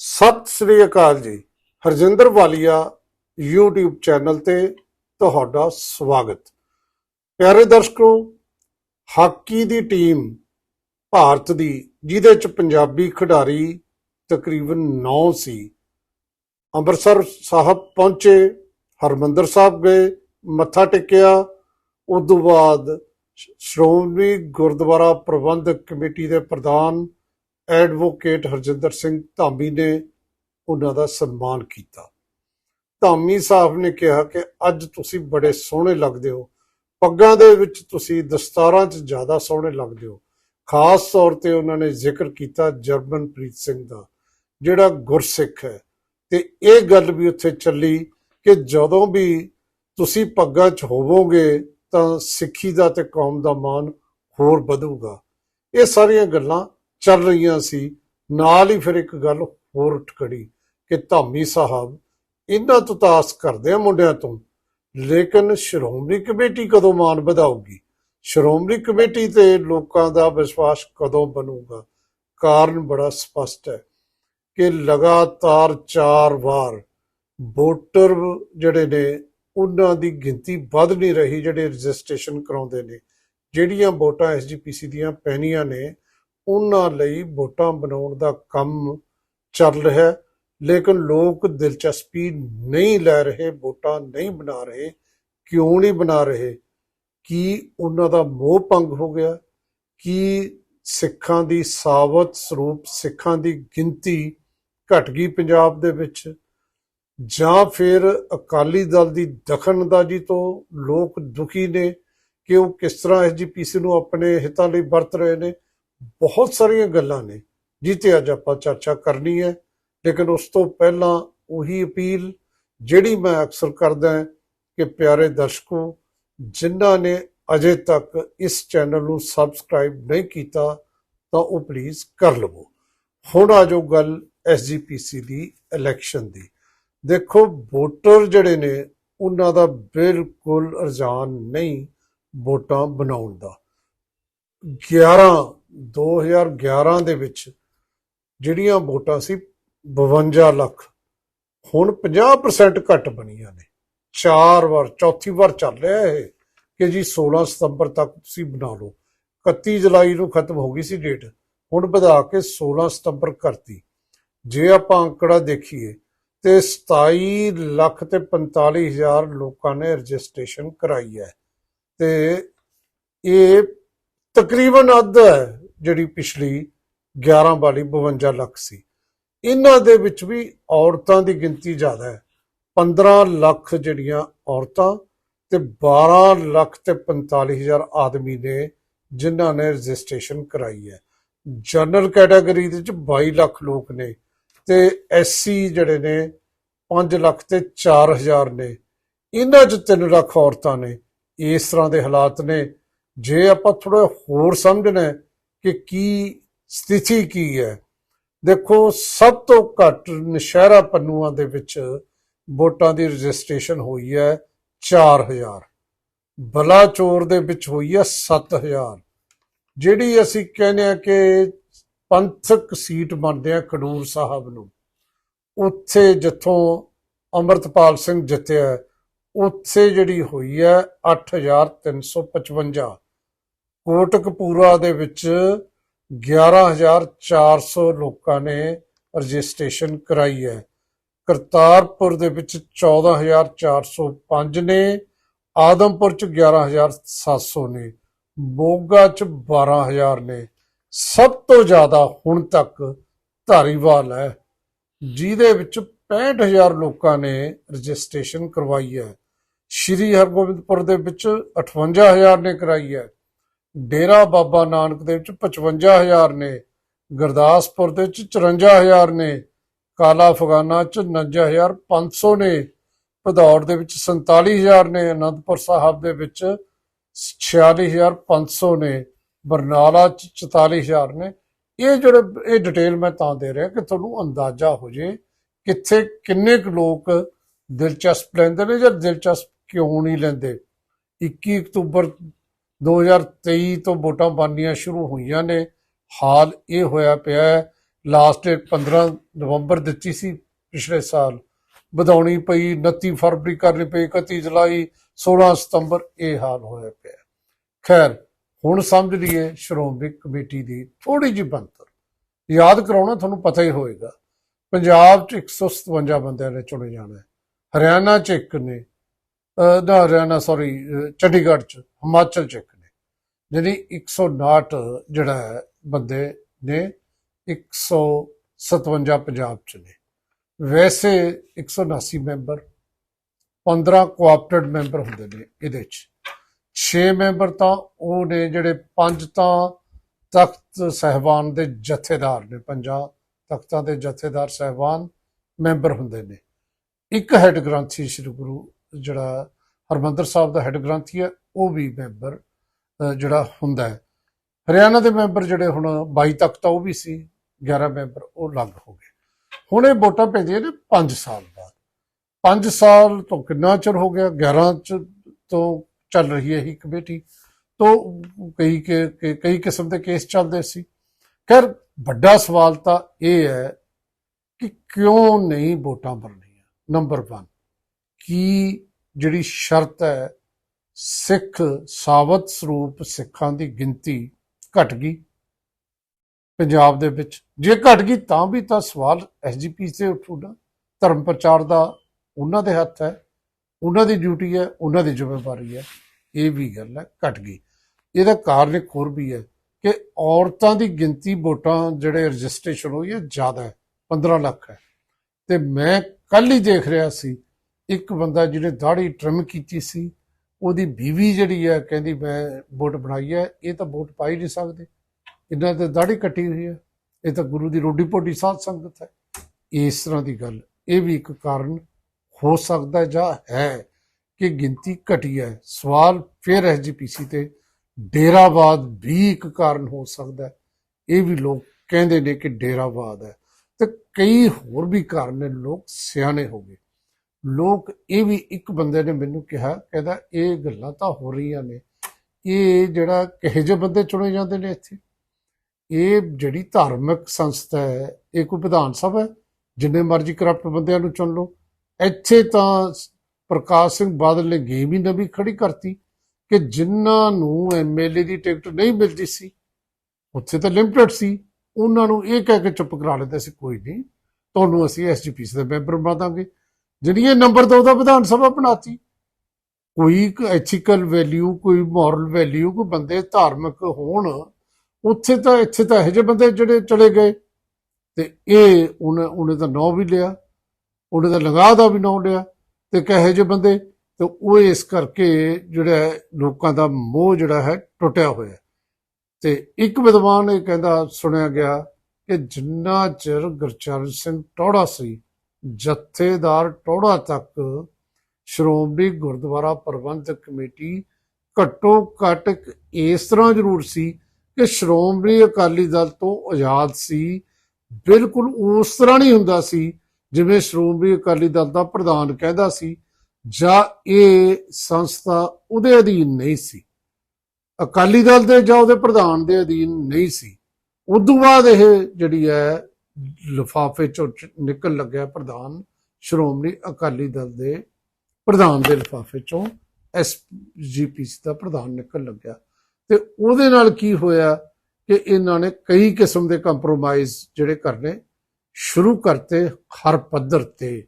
ਸਤਿ ਸ੍ਰੀ ਅਕਾਲ ਜੀ। ਹਰਜਿੰਦਰ ਵਾਲੀਆ YouTube channel ਤੇ ਤੁਹਾਡਾ ਸਵਾਗਤ। ਪਿਆਰੇ ਦਰਸ਼ਕੋ, ਹਾਕੀ ਦੀ ਟੀਮ ਭਾਰਤ ਦੀ, ਜਿਹਦੇ ਚ ਪੰਜਾਬੀ ਖਿਡਾਰੀ ਤਕਰੀਬਨ 9 ਸੀ। ਅੰਮ੍ਰਿਤਸਰ ਸਾਹਿਬ ਪਹੁੰਚੇ, ਹਰਮੰਦਰ ਸਾਹਿਬ ਗਏ, ਮੱਥਾ ਟੇਕਿਆ। ਉਸ ਤੋਂ ਬਾਅਦ ਸ਼੍ਰੋਮਣੀ ਗੁਰਦੁਆਰਾ ਪ੍ਰਬੰਧਕ ਕਮੇਟੀ ਦੇ ਪ੍ਰਧਾਨ ਐਡਵੋਕੇਟ ਹਰਜਿੰਦਰ ਸਿੰਘ ਧਾਮੀ ਨੇ ਉਹਨਾਂ ਦਾ ਸਨਮਾਨ ਕੀਤਾ। ਧਾਮੀ ਸਾਹਿਬ ਨੇ ਕਿਹਾ ਕਿ ਅੱਜ ਤੁਸੀਂ ਬੜੇ ਸੋਹਣੇ ਲੱਗਦੇ ਹੋ। ਪੱਗਾਂ ਦੇ ਵਿੱਚ ਤੁਸੀਂ ਦਸਤਾਰਾਂ 'ਚ ਜ਼ਿਆਦਾ ਸੋਹਣੇ ਲੱਗਦੇ ਹੋ। ਖਾਸ ਤੌਰ ਤੇ ਉਹਨਾਂ ਨੇ ਜ਼ਿਕਰ ਕੀਤਾ ਜਰਮਨਪ੍ਰੀਤ ਸਿੰਘ ਦਾ, ਜਿਹੜਾ ਗੁਰਸਿੱਖ ਹੈ। ਤੇ ਇਹ ਗੱਲ ਵੀ ਉੱਥੇ ਚੱਲੀ ਕਿ ਜਦੋਂ ਵੀ ਤੁਸੀਂ ਪੱਗਾਂ 'ਚ ਹੋਵੋਗੇ ਤਾਂ ਸਿੱਖੀ ਦਾ ਤੇ ਕੌਮ ਦਾ ਮਾਣ ਹੋਰ ਵਧੂਗਾ। ਇਹ ਸਾਰੀਆਂ ਗੱਲਾਂ ਚੱਲ ਰਹੀਆਂ ਸੀ। ਨਾਲ ਹੀ ਫਿਰ ਇੱਕ ਗੱਲ ਹੋਰ ਉੱਠ ਖੜੀ ਕਿ ਧਾਮੀ ਸਾਹਿਬ ਇਹਨਾਂ ਤੋਂ ਤਾਸ ਕਰਦੇ ਆ ਮੁੰਡਿਆਂ ਤੋਂ। ਲੇਕਿਨ ਸ਼੍ਰੋਮਣੀ ਕਮੇਟੀ ਕਦੋਂ ਮਾਨ ਵਧਾਊਗੀ? ਸ਼੍ਰੋਮਣੀ ਕਮੇਟੀ ਤੇ ਲੋਕਾਂ ਦਾ ਵਿਸ਼ਵਾਸ ਕਦੋਂ ਬਣੂਗਾ? ਕਾਰਨ ਬੜਾ ਸਪਸ਼ਟ ਹੈ ਕਿ ਲਗਾਤਾਰ 4 ਵਾਰ ਵੋਟਰ ਜਿਹੜੇ ਨੇ, ਉਹਨਾਂ ਦੀ ਗਿਣਤੀ ਵੱਧ ਨਹੀਂ ਰਹੀ, ਜਿਹੜੇ ਰਜਿਸਟ੍ਰੇਸ਼ਨ ਕਰਾਉਂਦੇ ਨੇ। ਜਿਹੜੀਆਂ ਵੋਟਾਂ ਐਸਜੀਪੀਸੀ ਦੀਆਂ ਪੈਣੀਆਂ ਨੇ ਉਹਨਾਂ ਲਈ ਵੋਟਾਂ ਬਣਾਉਣ ਦਾ ਕੰਮ ਚੱਲ ਰਿਹਾ ਹੈ। ਲੇਕਿਨ ਲੋਕ ਦਿਲਚਸਪੀ ਨਹੀਂ ਲੈ ਰਹੇ, ਵੋਟਾਂ ਨਹੀਂ ਬਣਾ ਰਹੇ। ਕਿਉਂ ਨਹੀਂ ਬਣਾ ਰਹੇ? ਕੀ ਉਹਨਾਂ ਦਾ ਮੋਹ ਭੰਗ ਹੋ ਗਿਆ? ਕੀ ਸਿੱਖਾਂ ਦੀ ਸਾਵਤ ਸਰੂਪ, ਸਿੱਖਾਂ ਦੀ ਗਿਣਤੀ ਘਟ ਗਈ ਪੰਜਾਬ ਦੇ ਵਿੱਚ? ਜਾਂ ਫਿਰ ਅਕਾਲੀ ਦਲ ਦੀ ਦਖਲਅੰਦਾਜ਼ੀ ਤੋਂ ਲੋਕ ਦੁਖੀ ਨੇ ਕਿ ਉਹ ਕਿਸ ਤਰ੍ਹਾਂ ਐਸਜੀਪੀਸੀ ਨੂੰ ਆਪਣੇ ਹਿੱਤਾਂ ਲਈ ਵਰਤ ਰਹੇ ਨੇ? ਬਹੁਤ ਸਾਰੀਆਂ ਗੱਲਾਂ ਨੇ ਜਿੱਤੇ ਅੱਜ ਆਪਾਂ ਚਰਚਾ ਕਰਨੀ ਹੈ। ਲੇਕਿਨ ਉਸ ਤੋਂ ਪਹਿਲਾਂ ਉਹੀ ਅਪੀਲ ਜਿਹੜੀ ਮੈਂ ਅਕਸਰ ਕਰਦਾ ਕਿ ਪਿਆਰੇ ਦਰਸ਼ਕੋ, ਜਿਨ੍ਹਾਂ ਨੇ ਅਜੇ ਤੱਕ ਇਸ ਚੈਨਲ ਨੂੰ ਸਬਸਕ੍ਰਾਈਬ ਨਹੀਂ ਕੀਤਾ, ਤਾਂ ਉਹ ਪਲੀਜ਼ ਕਰ ਲਵੋ। ਹੁਣ ਆ ਜੋ ਗੱਲ ਐਸਜੀਪੀਸੀ ਦੀ ਇਲੈਕਸ਼ਨ ਦੀ। ਦੇਖੋ, ਵੋਟਰ ਜਿਹੜੇ ਨੇ, ਉਹਨਾਂ ਦਾ ਬਿਲਕੁਲ ਰੁਝਾਨ ਨਹੀਂ ਵੋਟਾਂ ਬਣਾਉਣ ਦਾ। 11 2011 ਦੇ ਵਿੱਚ ਜਿਹੜੀਆਂ ਵੋਟਾਂ ਸੀ 52 ਲੱਖ, ਹੁਣ 50% ਘੱਟ ਬਣੀਆਂ ਨੇ। ਚਾਰ ਵਾਰ, ਚੌਥੀ ਵਾਰ ਚੱਲ ਰਿਹਾ ਇਹ ਕਿ ਜੀ 16 ਸਤੰਬਰ ਤੱਕ ਤੁਸੀਂ ਬਣਾ ਲਓ। 31 ਜੁਲਾਈ ਨੂੰ ਖਤਮ ਹੋ ਗਈ ਸੀ ਡੇਟ, ਹੁਣ ਵਧਾ ਕੇ 16 ਸਤੰਬਰ ਕਰਤੀ। ਜੇ ਆਪਾਂ ਅੰਕੜਾ ਦੇਖੀਏ ਤੇ 27 ਲੱਖ ਤੇ 45 ਹਜ਼ਾਰ ਲੋਕਾਂ ਨੇ ਰਜਿਸਟ੍ਰੇਸ਼ਨ ਕਰਾਈ ਹੈ। ਤੇ ਇਹ ਤਕਰੀਬਨ ਅੱਧ ਹੈ। ਜਿਹੜੀ ਪਿਛਲੀ 11 ਵਾਲੀ 52 ਲੱਖ ਸੀ। ਇਹਨਾਂ ਦੇ ਵਿੱਚ ਵੀ ਔਰਤਾਂ ਦੀ ਗਿਣਤੀ ਜ਼ਿਆਦਾ ਹੈ। 15 ਲੱਖ ਜਿਹੜੀਆਂ ਔਰਤਾਂ ਤੇ 12 ਲੱਖ ਤੇ 45 ਹਜ਼ਾਰ ਆਦਮੀ ਨੇ ਜਿਨ੍ਹਾਂ ਨੇ ਰਜਿਸਟ੍ਰੇਸ਼ਨ ਕਰਾਈ ਹੈ। ਜਨਰਲ ਕੈਟਾਗਰੀ ਦੇ ਵਿੱਚ 22 ਲੱਖ ਲੋਕ ਨੇ ਤੇ ਐਸਸੀ ਜਿਹੜੇ ਨੇ 5 ਲੱਖ ਤੇ 4000 ਨੇ। ਇਹਨਾਂ 'ਚ 3 ਲੱਖ ਔਰਤਾਂ ਨੇ। ਇਸ ਤਰ੍ਹਾਂ ਦੇ ਹਾਲਾਤ ਨੇ। ਜੇ ਆਪਾਂ ਥੋੜਾ ਹੋਰ ਸਮਝਣਾ ਕਿ ਕੀ ਸਥਿਤੀ ਕੀ ਹੈ। ਦੇਖੋ, ਸਭ ਤੋਂ ਘੱਟ ਨਸ਼ਹਿਰਾ ਪੰਨੂਆਂ ਦੇ ਵਿੱਚ ਵੋਟਾਂ ਦੀ ਰਜਿਸਟ੍ਰੇਸ਼ਨ ਹੋਈ ਹੈ 4000 ਬਲਾਚੌਰ ਦੇ ਵਿੱਚ ਹੋਈ ਹੈ 7000 ਜਿਹੜੀ ਅਸੀਂ ਕਹਿੰਦੇ ਆ ਕਿ ਪੰਥਕ ਸੀਟ ਮੰਨਦੇ ਆ ਖਡੂਰ ਸਾਹਿਬ ਨੂੰ, ਉੱਥੇ ਜਿੱਥੋਂ ਅਮਰਤਪਾਲ ਸਿੰਘ ਜਿੱਤਿਆ, ਉੱਥੇ ਜਿਹੜੀ ਹੋਈ ਹੈ 8355 ਕੋਟਕਪੂਰਾ ਦੇ ਵਿੱਚ 11400 ਲੋਕਾਂ ਨੇ ਰਜਿਸਟ੍ਰੇਸ਼ਨ ਕਰਾਈ ਹੈ। ਕਰਤਾਰਪੁਰ ਦੇ ਵਿੱਚ 14405 ਨੇ, ਆਦਮਪੁਰ ਚ 11700 ਨੇ, ਮੋਗਾ ਚ 12000 ਨੇ। ਸਭ ਤੋਂ ਜ਼ਿਆਦਾ ਹੁਣ ਤੱਕ ਧਾਰੀਵਾਲ ਹੈ, ਜਿਹਦੇ ਵਿੱਚ 65000 ਲੋਕਾਂ ਨੇ ਰਜਿਸਟ੍ਰੇਸ਼ਨ ਕਰਵਾਈ ਹੈ। ਸ਼੍ਰੀ ਹਰਗੋਬਿੰਦਪੁਰ ਦੇ ਵਿੱਚ 58000 ਨੇ ਕਰਾਈ ਹੈ। ਡੇਰਾ ਬਾਬਾ ਨਾਨਕ ਦੇ ਵਿੱਚ 55000 ਨੇ, ਗੁਰਦਾਸਪੁਰ ਦੇ ਵਿੱਚ 54000 ਨੇ, ਕਾਲਾ ਫਗਾਨਾ ਚ 59500 ਨੇ, ਭਦੌੜ ਦੇ ਵਿੱਚ 47000 ਨੇ, ਅਨੰਦਪੁਰ ਸਾਹਿਬ ਦੇ ਵਿੱਚ 46500 ਨੇ, ਬਰਨਾਲਾ ਚ 44000 ਨੇ। ਇਹ ਜਿਹੜੇ, ਇਹ ਡਿਟੇਲ ਮੈਂ ਤਾਂ ਦੇ ਰਿਹਾ ਕਿ ਤੁਹਾਨੂੰ ਅੰਦਾਜ਼ਾ ਹੋ ਜੇ ਕਿੱਥੇ ਕਿੰਨੇ ਕੁ ਲੋਕ ਦਿਲਚਸਪ ਲੈਂਦੇ ਨੇ ਜਾਂ ਦਿਲਚਸਪ ਕਿਉਂ ਨਹੀਂ ਲੈਂਦੇ। 21 ਅਕਤੂਬਰ 2023 ਤੋਂ ਵੋਟਾਂ ਬਣਨੀਆਂ ਸ਼ੁਰੂ ਹੋਈਆਂ ਨੇ। ਹਾਲ ਇਹ ਹੋਇਆ ਪਿਆ ਹੈ। ਲਾਸਟ ਡੇਟ 15 ਨਵੰਬਰ ਦਿੱਤੀ ਸੀ ਪਿਛਲੇ ਸਾਲ। ਵਧਾਉਣੀ ਪਈ 29 ਫਰਵਰੀ ਕਰਨੀ ਪਈ 31 ਜੁਲਾਈ 16 ਸਤੰਬਰ ਇਹ ਹਾਲ ਹੋਇਆ ਪਿਆ ਖੈਰ, ਹੁਣ ਸਮਝ ਲਈਏ ਸ਼੍ਰੋਮਣੀ ਕਮੇਟੀ ਦੀ ਥੋੜੀ ਜਿਹੀ ਬੰਤਰ ਯਾਦ ਕਰਾਉਣਾ ਤੁਹਾਨੂੰ ਪਤਾ ਹੀ ਹੋਏਗਾ। ਪੰਜਾਬ 'ਚ 157 ਬੰਦਿਆਂ ਨੇ ਚੁਣੇ ਜਾਣਾ ਹੈ। ਹਰਿਆਣਾ 'ਚ ਇੱਕ ਨੇ, ਅਹ ਨਾ, ਹਰਿਆਣਾ ਸੌਰੀ ਚੰਡੀਗੜ੍ਹ 'ਚ, ਹਿਮਾਚਲ 'ਚ ਇੱਕ ਨੇ ਜਿਹੜੀ 159 ਜਿਹੜਾ ਹੈ ਬੰਦੇ ਨੇ 157 ਪੰਜਾਬ 'ਚ ਨੇ। ਵੈਸੇ 179 ਮੈਂਬਰ 15 ਕੋਆਪਟਡ ਮੈਂਬਰ ਹੁੰਦੇ ਨੇ ਇਹਦੇ 'ਚ। 6 ਮੈਂਬਰ ਤਾਂ ਉਹ ਨੇ ਜਿਹੜੇ ਪੰਜ ਤਾਂ ਤਖਤ ਸਹਿਬਾਨ ਦੇ ਜਥੇਦਾਰ ਨੇ, ਪੰਜਾਂ ਤਖਤਾਂ ਦੇ ਜਥੇਦਾਰ ਸਹਿਬਾਨ ਮੈਂਬਰ ਹੁੰਦੇ ਨੇ। ਇੱਕ ਹੈੱਡ ਗ੍ਰੰਥੀ ਸ੍ਰੀ ਗੁਰੂ ਜਿਹੜਾ ਹਰਮੰਦਰ ਸਾਹਿਬ ਦਾ ਹੈੱਡ ਗ੍ਰੰਥੀ ਹੈ, ਉਹ ਵੀ ਮੈਂਬਰ ਜਿਹੜਾ ਹੁੰਦਾ ਹੈ। ਹਰਿਆਣਾ ਦੇ ਮੈਂਬਰ ਜਿਹੜੇ ਹੁਣ 22 ਤੱਕ ਤਾਂ ਉਹ ਵੀ ਸੀ 11 ਮੈਂਬਰ, ਉਹ ਅਲੱਗ ਹੋ ਗਏ। ਹੁਣ ਇਹ ਵੋਟਾਂ ਪੈਂਦੀਆਂ ਨੇ 5 ਸਾਲ ਬਾਅਦ। 5 ਸਾਲ ਤੋਂ ਕਿੰਨਾ ਚਿਰ ਹੋ ਗਿਆ? 11 ਚ ਤੋਂ ਚੱਲ ਰਹੀ ਹੈ ਹੀ ਕਮੇਟੀ। ਤੋਂ ਕਈ ਕੇ- ਕਈ ਕਿਸਮ ਦੇ ਕੇਸ ਚੱਲਦੇ ਸੀ। ਖੈਰ, ਵੱਡਾ ਸਵਾਲ ਤਾਂ ਇਹ ਹੈ ਕਿ ਕਿਉਂ ਨਹੀਂ ਵੋਟਾਂ ਭਰਨੀਆਂ ਨੰਬਰ 1 ਕੀ ਜਿਹੜੀ ਸ਼ਰਤ ਹੈ ਸਿੱਖ ਸਾਵਤ ਸਰੂਪ ਸਿੱਖਾਂ ਦੀ ਗਿਣਤੀ ਘਟ ਗਈ ਪੰਜਾਬ ਦੇ ਵਿੱਚ। ਜੇ ਘਟ ਗਈ ਤਾਂ ਵੀ ਤਾਂ ਸਵਾਲ ਐਸਜੀਪੀ ਤੇ ਉੱਠੂਗਾ ਧਰਮ ਪ੍ਰਚਾਰ ਦਾ ਉਹਨਾਂ ਦੇ ਹੱਥ ਹੈ, ਉਹਨਾਂ ਦੀ ਡਿਊਟੀ ਹੈ, ਉਹਨਾਂ ਦੀ ਜ਼ਿੰਮੇਵਾਰੀ ਹੈ। ਇਹ ਵੀ ਗੱਲ ਹੈ, ਘਟ ਗਈ। ਇਹਦਾ ਕਾਰਨ ਇੱਕ ਹੋਰ ਵੀ ਹੈ ਕਿ ਔਰਤਾਂ ਦੀ ਗਿਣਤੀ ਵੋਟਾਂ ਜਿਹੜੇ ਰਜਿਸਟ੍ਰੇਸ਼ਨ ਹੋਈ ਹੈ, ਜ਼ਿਆਦਾ ਹੈ 15 ਲੱਖ ਹੈ। ਤੇ ਮੈਂ ਕੱਲ ਹੀ ਦੇਖ ਰਿਹਾ ਸੀ, ਇੱਕ ਬੰਦਾ ਜਿਹਨੇ ਦਾੜੀ ਟ੍ਰਿਮ ਕੀਤੀ ਸੀ ਉਹਦੀ ਬੀਵੀ ਜਿਹੜੀ ਹੈ ਕਹਿੰਦੀ ਮੈਂ ਵੋਟ ਬਣਾਈ ਹੈ ਇਹ ਤਾਂ ਵੋਟ ਪਾਈ ਨਹੀਂ ਸਕਦੇ। ਇਹਨਾਂ ਤੇ ਦਾੜੀ ਕੱਟੀ ਹੋਈ ਹੈ ਇਹ ਤਾਂ ਗੁਰੂ ਦੀ ਰੋਡੀ ਪੋਡੀ ਸਾਧ ਸੰਗਤ ਹੈ। ਇਸ ਤਰ੍ਹਾਂ ਦੀ ਗੱਲ, ਇਹ ਵੀ ਇੱਕ ਕਾਰਨ ਹੋ ਸਕਦਾ ਜਾਂ ਹੈ ਕਿ ਗਿਣਤੀ ਘਟੀ ਹੈ। ਸਵਾਲ ਫਿਰ ਐਸਜੀਪੀਸੀ ਤੇ ਡੇਰਾਵਾਦ ਵੀ ਇੱਕ ਕਾਰਨ ਹੋ ਸਕਦਾ ਇਹ ਵੀ ਲੋਕ ਕਹਿੰਦੇ ਨੇ ਕਿ ਡੇਰਾਵਾਦ ਹੈ। ਤੇ ਕਈ ਹੋਰ ਵੀ ਕਾਰਨ ਨੇ, ਲੋਕ ਸਿਆਣੇ ਹੋ ਗਏ। ਲੋਕ ਇਹ ਵੀ ਇੱਕ ਬੰਦੇ ਨੇ ਮੈਨੂੰ ਕਿਹਾ, ਕਹਿੰਦਾ ਇਹ ਗੱਲਾਂ ਤਾਂ ਹੋ ਰਹੀਆਂ ਨੇ। ਇਹ ਜਿਹੜਾ ਕਿਹੋ ਜਿਹੇ ਬੰਦੇ ਚੁਣੇ ਜਾਂਦੇ ਨੇ ਇੱਥੇ? ਇਹ ਜਿਹੜੀ ਧਾਰਮਿਕ ਸੰਸਥਾ ਹੈ, ਇਹ ਕੋਈ ਵਿਧਾਨ ਸਭਾ ਹੈ? ਜਿੰਨੇ ਮਰਜ਼ੀ ਕਰਪਟ ਬੰਦਿਆਂ ਨੂੰ ਚੁਣ ਲਓ। ਇੱਥੇ ਤਾਂ ਪ੍ਰਕਾਸ਼ ਸਿੰਘ ਬਾਦਲ ਨੇ ਗੇਮ ਹੀ ਨਵੀਂ ਖੜੀ ਕਰਤੀ ਕਿ ਜਿਨ੍ਹਾਂ ਨੂੰ ਐਮਐਲਏ ਦੀ ਟਿਕਟ ਨਹੀਂ ਮਿਲਦੀ ਸੀ, ਉੱਥੇ ਤਾਂ ਲਿਮਟਿਡ ਸੀ, ਉਹਨਾਂ ਨੂੰ ਇਹ ਕਹਿ ਕੇ ਚੁੱਪ ਕਰਾ ਲੈਂਦੇ ਸੀ, ਕੋਈ ਨਹੀਂ, ਤੁਹਾਨੂੰ ਅਸੀਂ ਐਸਜੀਪੀਸੀ ਦੇ ਮੈਂਬਰ ਬਣਾ ਦਾਂਗੇ। ਜਿਹੜੀ ਇਹ ਨੰਬਰ 2 ਦਾ ਵਿਧਾਨ ਸਭਾ ਬਣਾਤੀ, ਕੋਈ ਐਥੀਕਲ ਵੈਲਿਊ ਕੋਈ ਮੋਰਲ ਵੈਲਿਊ ਕੋਈ ਬੰਦੇ ਧਾਰਮਿਕ ਹੋਣ, ਉੱਥੇ ਤਾਂ, ਇੱਥੇ ਤਾਂ ਇਹੋ ਜਿਹੇ ਬੰਦੇ ਜਿਹੜੇ ਚਲੇ ਗਏ। ਤੇ ਇਹ ਉਹਨੇ ਉਹਨੇ ਤਾਂ ਨਾਂ ਵੀ ਲਿਆ, ਉਹਨੇ ਤਾਂ ਲਗਾ ਦਾ ਵੀ ਨਾਂ ਲਿਆ, ਤੇ ਕਹੇ ਜਿਹੇ ਬੰਦੇ, ਤੇ ਉਹ ਇਸ ਕਰਕੇ ਜਿਹੜਾ ਲੋਕਾਂ ਦਾ ਮੋਹ ਜਿਹੜਾ ਹੈ, ਟੁੱਟਿਆ ਹੋਇਆ ਤੇ ਇੱਕ ਵਿਦਵਾਨ ਇਹ ਕਹਿੰਦਾ, ਸੁਣਿਆ ਗਿਆ ਕਿ ਜਿੰਨਾ ਚਿਰ ਗੁਰਚਰਨ ਸਿੰਘ ਟੌੜਾ ਸੀ ਜਥੇਦਾਰ ਟੋੜਾ ਤੱਕ ਸ਼੍ਰੋਮਣੀ ਗੁਰਦੁਆਰਾ ਪ੍ਰਬੰਧਕ ਕਮੇਟੀ ਘੱਟੋ ਘੱਟ ਇਸ ਤਰ੍ਹਾਂ ਜ਼ਰੂਰ ਸੀ ਕਿ ਸ਼੍ਰੋਮਣੀ ਅਕਾਲੀ ਦਲ ਤੋਂ ਆਜ਼ਾਦ ਸੀ। ਬਿਲਕੁਲ ਉਸ ਤਰ੍ਹਾਂ ਨਹੀਂ ਹੁੰਦਾ ਸੀ ਜਿਵੇਂ ਸ਼੍ਰੋਮਣੀ ਅਕਾਲੀ ਦਲ ਦਾ ਪ੍ਰਧਾਨ ਕਹਿੰਦਾ ਸੀ ਜਾਂ ਇਹ ਸੰਸਥਾ ਉਹਦੇ ਅਧੀਨ ਨਹੀਂ ਸੀ। ਅਕਾਲੀ ਦਲ ਦੇ ਜਾਂ ਉਹਦੇ ਪ੍ਰਧਾਨ ਦੇ ਅਧੀਨ ਨਹੀਂ ਸੀ। ਉਦੋਂ ਬਾਅਦ ਇਹ ਜਿਹੜੀ ਹੈ ਲਿਫਾਫੇ ਚੋਂ ਚ- ਨਿਕਲ ਲੱਗਿਆ ਪ੍ਰਧਾਨ ਸ਼੍ਰੋਮਣੀ ਅਕਾਲੀ ਦਲ ਦੇ ਪ੍ਰਧਾਨ ਦੇ ਲਿਫਾਫੇ ਚੋਂ ਐਸਜੀਪੀਸੀ ਦਾ ਪ੍ਰਧਾਨ ਨਿਕਲ ਲੱਗਿਆ। ਤੇ ਉਹਦੇ ਨਾਲ ਕੀ ਹੋਇਆ ਕਿ ਇਹਨਾਂ ਨੇ ਕਈ ਕਿਸਮ ਦੇ ਕੰਪਰੋਮਾਈਜ਼ ਜਿਹੜੇ ਕਰਨੇ ਸ਼ੁਰੂ ਕਰਤੇ ਹਰ ਪੱਧਰ ਤੇ।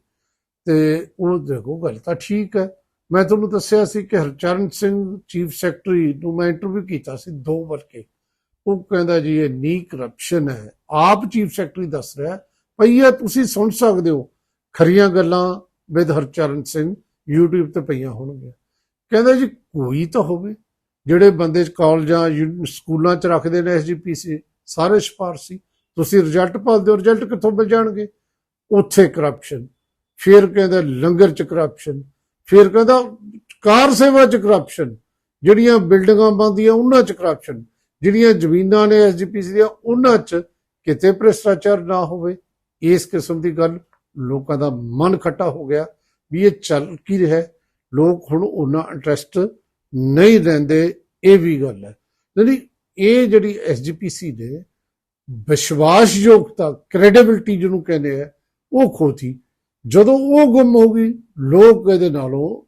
ਤੇ ਉਹ ਦੇਖੋ ਗੱਲ ਤਾਂ ਠੀਕ ਹੈ। ਮੈਂ ਤੁਹਾਨੂੰ ਦੱਸਿਆ ਸੀ ਕਿ ਹਰਚਰਨ ਸਿੰਘ ਚੀਫ ਸੈਕਟਰੀ ਨੂੰ ਮੈਂ ਇੰਟਰਵਿਊ ਕੀਤਾ ਸੀ ਦੋ ਵਾਰ ਕੇ ਉਹ ਕਹਿੰਦਾ ਜੀ ਇਹ ਨੀ ਕਰਪਸ਼ਨ ਹੈ। ਆਪ ਚੀਫ ਸੈਕਟਰੀ ਦੱਸ ਰਿਹਾ ਭਈ ਇਹ ਤੁਸੀਂ ਸੁਣ ਸਕਦੇ ਹੋ, ਖਰੀਆਂ ਗੱਲਾਂ ਵਿਦ ਹਰਚਰਨ ਸਿੰਘ YouTube ਤੇ ਪਈਆਂ ਹੋਣਗੀਆਂ। ਕਹਿੰਦਾ ਜੀ ਕੋਈ ਤਾਂ ਹੋਵੇ, ਜਿਹੜੇ ਬੰਦੇ ਕਾਲਜਾਂ ਯੂ- ਸਕੂਲਾਂ ਚ ਰੱਖਦੇ ਨੇ ਐਸਜੀਪੀਸੀ ਸਾਰੇ ਸਿਫਾਰਸੀ ਤੁਸੀਂ ਰਿਜ਼ਲਟ ਭਾਲਦੇ ਹੋ ਰਿਜ਼ਲਟ ਕਿੱਥੋਂ ਮਿਲ ਜਾਣਗੇ? ਉੱਥੇ ਕਰਪਸ਼ਨ ਫਿਰ ਕਹਿੰਦਾ ਲੰਗਰ ਚ ਕਰਪਸ਼ਨ ਫਿਰ ਕਹਿੰਦਾ ਕਾਰ ਸੇਵਾ ਚ ਕਰਪਸ਼ਨ ਜਿਹੜੀਆਂ ਬਿਲਡਿੰਗਾਂ ਬਣਦੀਆਂ ਉਹਨਾਂ ਚ ਕਰਪਸ਼ਨ ਜਿਹੜੀਆਂ ਜ਼ਮੀਨਾਂ ਨੇ ਐਸਜੀਪੀਸੀ ਦੀਆਂ ਉਹਨਾਂ ਚ ਕਿਤੇ ਭ੍ਰਿਸ਼ਟਾਚਾਰ ਨਾ ਹੋਵੇ, ਇਸ ਕਿਸਮ ਦੀ ਗੱਲ ਲੋਕਾਂ ਦਾ ਮਨ ਖੱਟਾ ਹੋ ਗਿਆ ਵੀ ਇਹ ਚੱਲ ਕੀ ਰਿਹਾ। ਲੋਕ ਹੁਣ ਉਹਨਾਂ ਇੰਟਰਸਟ ਨਹੀਂ ਲੈਂਦੇ, ਇਹ ਵੀ ਗੱਲ ਹੈ। ਜਿਹੜੀ ਇਹ ਜਿਹੜੀ ਐਸਜੀਪੀਸੀ ਨੇ ਵਿਸ਼ਵਾਸਯੋਗਤਾ ਕ੍ਰੈਡੀਬਿਲਟੀ ਜਿਹਨੂੰ ਕਹਿੰਦੇ ਆ, ਉਹ ਖੋਤੀ। ਜਦੋਂ ਉਹ ਗੁੰਮ ਹੋ ਗਈ, ਲੋਕ ਇਹਦੇ ਨਾਲੋਂ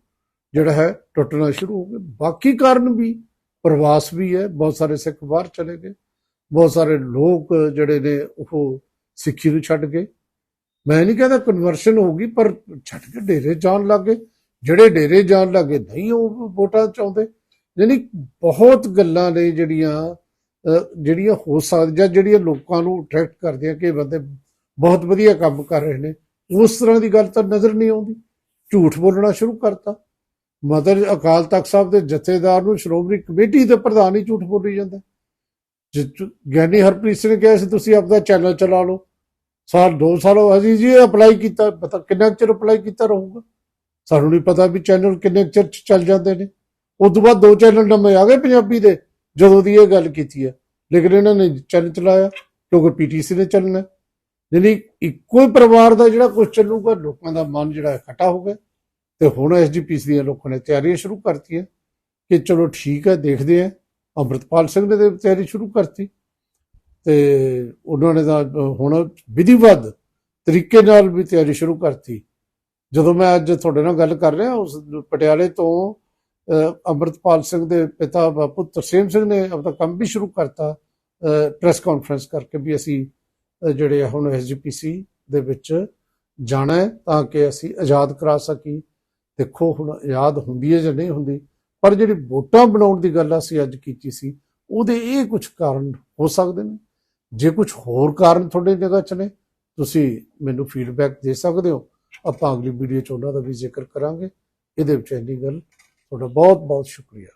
ਜਿਹੜਾ ਹੈ ਟੁੱਟਣਾ ਸ਼ੁਰੂ ਹੋ ਗਿਆ ਬਾਕੀ ਕਾਰਨ ਵੀ, ਪ੍ਰਵਾਸ ਵੀ ਹੈ, ਬਹੁਤ ਸਾਰੇ ਸਿੱਖ ਬਾਹਰ ਚਲੇ ਗਏ। ਬਹੁਤ ਸਾਰੇ ਲੋਕ ਜਿਹੜੇ ਨੇ ਉਹ ਸਿੱਖੀ ਨੂੰ ਛੱਡ ਗਏ। ਮੈਂ ਨਹੀਂ ਕਹਿੰਦਾ ਕਨਵਰਸ਼ਨ ਹੋ ਗਈ, ਪਰ ਛੱਡ ਕੇ ਡੇਰੇ ਜਾਣ ਲੱਗੇ ਜਿਹੜੇ ਡੇਰੇ ਜਾਣ ਲੱਗੇ ਨਹੀਂ ਉਹ ਵੋਟਾਂ ਚਾਹੁੰਦੇ ਯਾਨੀ ਬਹੁਤ ਗੱਲਾਂ ਨੇ ਜਿਹੜੀਆਂ ਜਿਹੜੀਆਂ ਹੋ ਸਕਦੀਆਂ, ਜਿਹੜੀਆਂ ਲੋਕਾਂ ਨੂੰ ਅਟਰੈਕਟ ਕਰਦੀਆਂ ਕਿ ਬੰਦੇ ਬਹੁਤ ਵਧੀਆ ਕੰਮ ਕਰ ਰਹੇ ਨੇ। ਉਸ ਤਰ੍ਹਾਂ ਦੀ ਗੱਲ ਤਾਂ ਨਜ਼ਰ ਨਹੀਂ ਆਉਂਦੀ। ਝੂਠ ਬੋਲਣਾ ਸ਼ੁਰੂ ਕਰਤਾ। ਮਦਰ ਅਕਾਲ ਤਖਤ ਸਾਹਿਬ ਦੇ ਜਥੇਦਾਰ ਨੂੰ ਸ਼੍ਰੋਮਣੀ ਕਮੇਟੀ ਦੇ ਪ੍ਰਧਾਨ ਹੀ ਝੂਠ ਬੋਲੀ ਜਾਂਦਾ। ਗਿਆਨੀ ਹਰਪ੍ਰੀਤ ਸਿੰਘ ਨੇ ਕਿਹਾ ਸੀ, ਤੁਸੀਂ ਆਪਦਾ ਚੈਨਲ ਚਲਾ ਲਓ। ਸਾਲ 2 ਸਾਲ ਹੋ ਅਸੀਂ ਜੀ ਅਪਲਾਈ ਕੀਤਾ, ਪਤਾ ਕਿੰਨਾ ਕੁ ਚਿਰ ਅਪਲਾਈ ਕੀਤਾ ਰਹੂਗਾ? ਸਾਨੂੰ ਨਹੀਂ ਪਤਾ ਵੀ ਚੈਨਲ ਕਿੰਨੇ ਕੁ ਚਿਰ ਚੱਲ ਜਾਂਦੇ ਨੇ। ਉਸ ਤੋਂ ਬਾਅਦ ਦੋ ਚੈਨਲ ਨਵੇਂ ਆ ਗਏ ਪੰਜਾਬੀ ਦੇ, ਜਦੋਂ ਦੀ ਇਹ ਗੱਲ ਕੀਤੀ ਹੈ। ਲੇਕਿਨ ਇਹਨਾਂ ਨੇ ਚੈਨਲ ਚਲਾਇਆ, ਕਿਉਂਕਿ ਪੀਟੀਸੀ ਨੇ ਚੱਲਣਾ। ਯਾਨੀ ਇੱਕੋ ਹੀ ਪਰਿਵਾਰ ਦਾ ਜਿਹੜਾ ਕੁਝ ਚੱਲੂਗਾ ਲੋਕਾਂ ਦਾ ਮਨ ਜਿਹੜਾ ਇਕੱਠਾ ਹੋ ਗਿਆ। ਤੇ ਹੁਣ ਐਸਜੀਪੀਸੀ ਦੀਆਂ ਲੋਕਾਂ ਨੇ ਤਿਆਰੀਆਂ ਸ਼ੁਰੂ ਕਰਤੀਆਂ ਕਿ ਚਲੋ ਠੀਕ ਹੈ, ਦੇਖਦੇ ਆ ਅੰਮ੍ਰਿਤਪਾਲ ਸਿੰਘ ਨੇ ਤੇ ਤਿਆਰੀ ਸ਼ੁਰੂ ਕਰਤੀ ਤੇ ਉਹਨਾਂ ਨੇ ਤਾਂ ਹੁਣ ਵਿਧੀਵਤ ਤਰੀਕੇ ਨਾਲ ਵੀ ਤਿਆਰੀ ਸ਼ੁਰੂ ਕਰਤੀ। ਜਦੋਂ ਮੈਂ ਅੱਜ ਤੁਹਾਡੇ ਨਾਲ ਗੱਲ ਕਰ ਰਿਹਾ ਉਸ ਪਟਿਆਲੇ ਤੋਂ ਅਹ, ਅੰਮ੍ਰਿਤਪਾਲ ਸਿੰਘ ਦੇ ਪਿਤਾ ਬਾਪੂ ਤਰਸੇਮ ਸਿੰਘ ਨੇ ਆਪਣਾ ਕੰਮ ਵੀ ਸ਼ੁਰੂ ਕਰਤਾ ਪ੍ਰੈਸ ਕਾਨਫਰੰਸ ਕਰਕੇ ਵੀ ਅਸੀਂ ਜਿਹੜੇ ਆ ਹੁਣ ਐਸਜੀਪੀਸੀ ਦੇ ਵਿੱਚ ਜਾਣਾ ਹੈ ਤਾਂ ਕਿ ਅਸੀਂ ਆਜ਼ਾਦ ਕਰਾ ਸਕੀ ਦੇਖੋ ਹੁਣ ਆਜ਼ਾਦ ਹੁੰਦੀ ਹੈ ਜਾਂ ਨਹੀਂ ਹੁੰਦੀ ਪਰ ਜਿਹੜੀ ਵੋਟਾਂ ਬਣਾਉਣ ਦੀ ਗੱਲ ਅਸੀਂ ਅੱਜ ਕੀਤੀ ਸੀ, ਉਹਦੇ ਇਹ ਕੁਝ ਕਾਰਨ ਹੋ ਸਕਦੇ ਨੇ? ਜੇ ਕੁਝ ਹੋਰ ਕਾਰਨ ਤੁਹਾਡੇ ਜਗ੍ਹਾ 'ਚ ਨੇ, ਤੁਸੀਂ ਮੈਨੂੰ ਫੀਡਬੈਕ ਦੇ ਸਕਦੇ ਹੋ। ਆਪਾਂ ਅਗਲੀ ਵੀਡੀਓ 'ਚ ਉਹਨਾਂ ਦਾ ਵੀ ਜ਼ਿਕਰ ਕਰਾਂਗੇ। ਇਹਦੇ ਵਿੱਚ ਇੰਨੀ ਗੱਲ। ਤੁਹਾਡਾ ਬਹੁਤ ਬਹੁਤ ਸ਼ੁਕਰੀਆ।